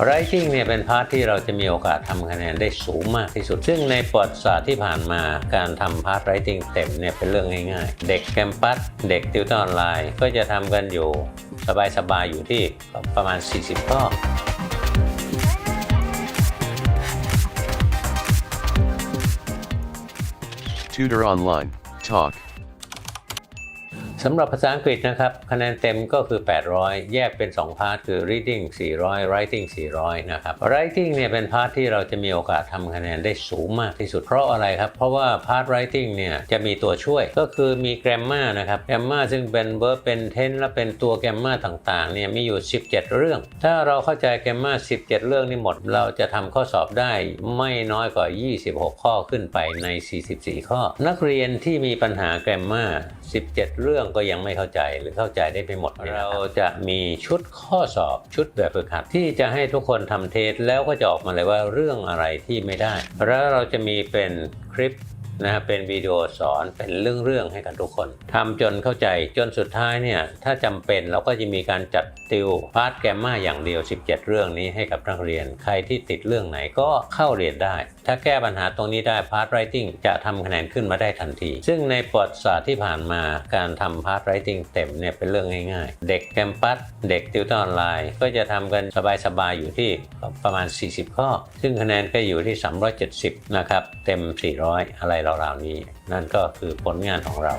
Writing เนี่ยเป็นพาร์ทที่เราจะมีโอกาสทำคะแนนได้สูงมากที่สุด ซึ่งในประวัติศาสตร์ที่ผ่านมาการทำพาร์ท Writing เต็มเนี่ยเป็นเรื่องง่ายๆ เด็กแคมปัส เด็กติวเตอร์ออนไลน์ ก็จะทำกันอยู่สบายๆ อยู่ที่ประมาณ 40 ข้อ Tutor Online, Talk. สำหรับภาษาอังกฤษนะครับคะแนนเต็มก็คือ 800 แยกเป็น 2 พาร์ทคือ reading 400 writing 400 นะครับ writing เนี่ยเป็นพาร์ทที่เราจะมีโอกาสทำคะแนนได้สูงมากที่สุดเพราะอะไรครับ เพราะว่าพาร์ท writing เนี่ยจะมีตัวช่วยก็คือมี grammar นะครับ grammar ซึ่งเป็น verb เป็น tense และเป็นตัว grammar ต่างๆ เนี่ยมีอยู่ 17 เรื่อง ถ้าเราเข้าใจ grammar 17 เรื่องนี้หมด เราจะทำข้อสอบได้ไม่น้อยกว่า 26 ข้อขึ้นไปใน 44 ข้อ นักเรียนที่มีปัญหา grammar 17 เรื่องก็ยังไม่เข้าใจหรือเข้าใจได้ไม่หมด เราจะมีชุดข้อสอบชุดแบบฝึกหัดที่จะให้ทุกคนทำเทสแล้วก็จะออกมาเลยว่าเรื่องอะไรที่ไม่ได้ แล้วเราจะมีเป็นคลิป นะฮะเป็นวิดีโอสอนเป็นเรื่องๆให้กับทุกคนทำจนเข้าใจจนสุดท้ายเนี่ยถ้าจำเป็นเราก็จะมีการจัดติวพาร์ทแกมมาอย่างเดียว 17 เรื่องนี้ให้กับนักเรียน ใครที่ติดเรื่องไหนก็เข้าเรียนได้ ถ้าแก้ปัญหาตรงนี้ได้พาร์ทไรติงจะทำคะแนนขึ้นมาได้ทันที ซึ่งในประวัติศาสตร์ที่ผ่านมาการทำพาร์ทไรติงเต็มเนี่ยเป็นเรื่องง่ายๆ เด็กแคมปัสเด็กติวเตอร์ออนไลน์ ก็จะทำกันสบายๆอยู่ที่ประมาณ 40 ข้อ ซึ่งคะแนนก็อยู่ที่ 370 นะครับ เต็ม 400 อะไรราวๆนี้ นั่นก็คือผลงานของเรา